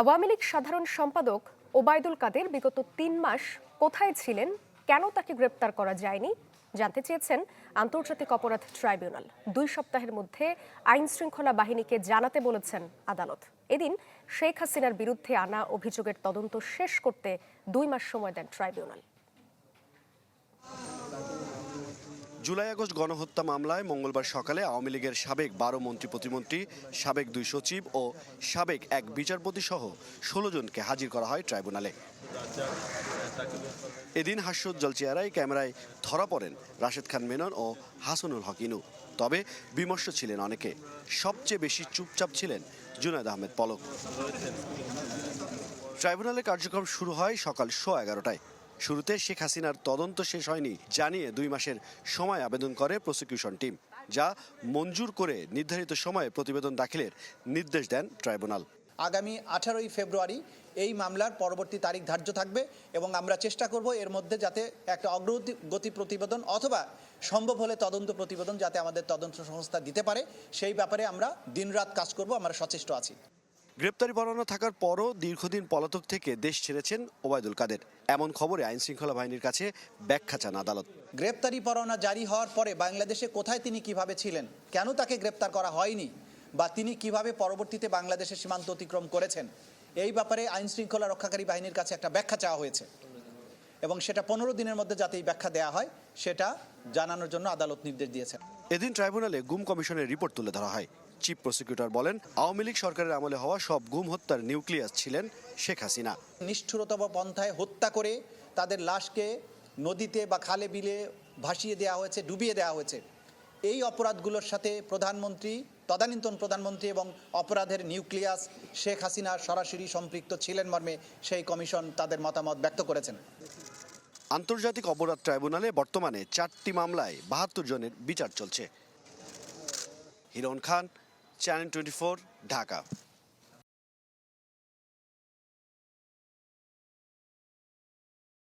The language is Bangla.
আওয়ামী লীগ সাধারণ সম্পাদক ওবায়দুল কাদের বিগত তিন মাস কোথায় ছিলেন, কেন তাকে গ্রেপ্তার করা যায়নি, জানতে চেয়েছেন আন্তর্জাতিক অপরাধ ট্রাইব্যুনাল। দুই সপ্তাহের মধ্যে আইন শৃঙ্খলা বাহিনীকে জানাতে বলেছেন আদালত। এদিন শেখ হাসিনার বিরুদ্ধে আনা অভিযোগের তদন্ত শেষ করতে দুই মাস সময় দেন ট্রাইব্যুনাল। জুলাই আগস্ট গণহত্যা মামলায় মঙ্গলবার সকালে আওয়ামী লীগের সাবেক বারো মন্ত্রী প্রতিমন্ত্রী, সাবেক দুই সচিব ও সাবেক এক বিচারপতি সহ ষোলো জনকে হাজির করা হয় ট্রাইব্যুনালে। এদিন হাস্যোজ্জ্বল চেহারায় ক্যামেরায় ধরা পড়েন রাশেদ খান মেনন ও হাসানুল হকিনু তবে বিমর্ষ ছিলেন অনেকে। সবচেয়ে বেশি চুপচাপ ছিলেন জুনায়দ আহমেদ পলক। ট্রাইব্যুনালের কার্যক্রম শুরু হয় সকাল শো এগারোটায়। শুরুতে শেখ হাসিনার তদন্ত শেষ হয়নি জানিয়ে দুই মাসের সময় আবেদন করে প্রসিকিউশন টিম যা মঞ্জুর করে নির্ধারিত সময়ে প্রতিবেদন দাখিলের নির্দেশ দেন ট্রাইব্যুনাল আগামী আঠারোই ফেব্রুয়ারি এই মামলার পরবর্তী তারিখ ধার্য থাকবে এবং আমরা চেষ্টা করব এর মধ্যে যাতে একটা অগ্রগতি প্রতিবেদন অথবা সম্ভব হলে তদন্ত প্রতিবেদন যাতে আমাদের তদন্ত সংস্থা দিতে পারে। সেই ব্যাপারে আমরা দিনরাত কাজ করব, আমরা সচেষ্ট আছি। গ্রেপ্তারি পরোয়ানা থাকার পরও দীর্ঘদিন পলাতক থেকে দেশ ছেড়েছেন ওবায়দুল কাদের। এমন খবরে আইন শৃঙ্খলা বাহিনীর কাছে ব্যাখ্যা চান আদালত। গ্রেপ্তারি পরোয়ানা জারি হওয়ার পরে বাংলাদেশে কোথায় তিনি কীভাবে ছিলেন? কেন তাকে গ্রেপ্তার করা হয়নি? বা তিনি কীভাবে পরবর্তীতে বাংলাদেশের সীমান্ত অতিক্রম করেছেন? এই ব্যাপারে আইন শৃঙ্খলা রক্ষাকারী বাহিনীর কাছে একটা ব্যাখ্যা চাওয়া হয়েছে। এবং সেটা পনেরো দিনের মধ্যে যাতে এই ব্যাখ্যা দেওয়া হয়, সেটা জানানোর জন্য আদালত নির্দেশ দিয়েছেন। এদিন ট্রাইব্যুনালে গুম কমিশনের রিপোর্ট তুলে ধরা হয়। চিফ প্রসিকিউটর বলেন, আওয়ামী লীগ সরকারের আমলে হওয়া সব গুম হত্যার নিউক্লিয়াস ছিলেন শেখ হাসিনা। নিষ্ঠুরতম পন্থায় হত্যা করে তাদের লাশকে নদীতে বা খালে বিলে ভাসিয়ে দেওয়া হয়েছে, ডুবিয়ে দেওয়া হয়েছে। এই অপরাধগুলোর সাথে প্রধানমন্ত্রী, তদানীন্তন প্রধানমন্ত্রী এবং অপরাধের নিউক্লিয়াস শেখ হাসিনা সরাসরি সম্পৃক্ত ছিলেন মর্মে সেই কমিশন তাদের মতামত ব্যক্ত করেছেন। আন্তর্জাতিক অপরাধ ট্রাইব্যুনালে বর্তমানে চারটি মামলায় বাহাত্তর জনের বিচার চলছে। Hiron Khan channel twenty Dhaka.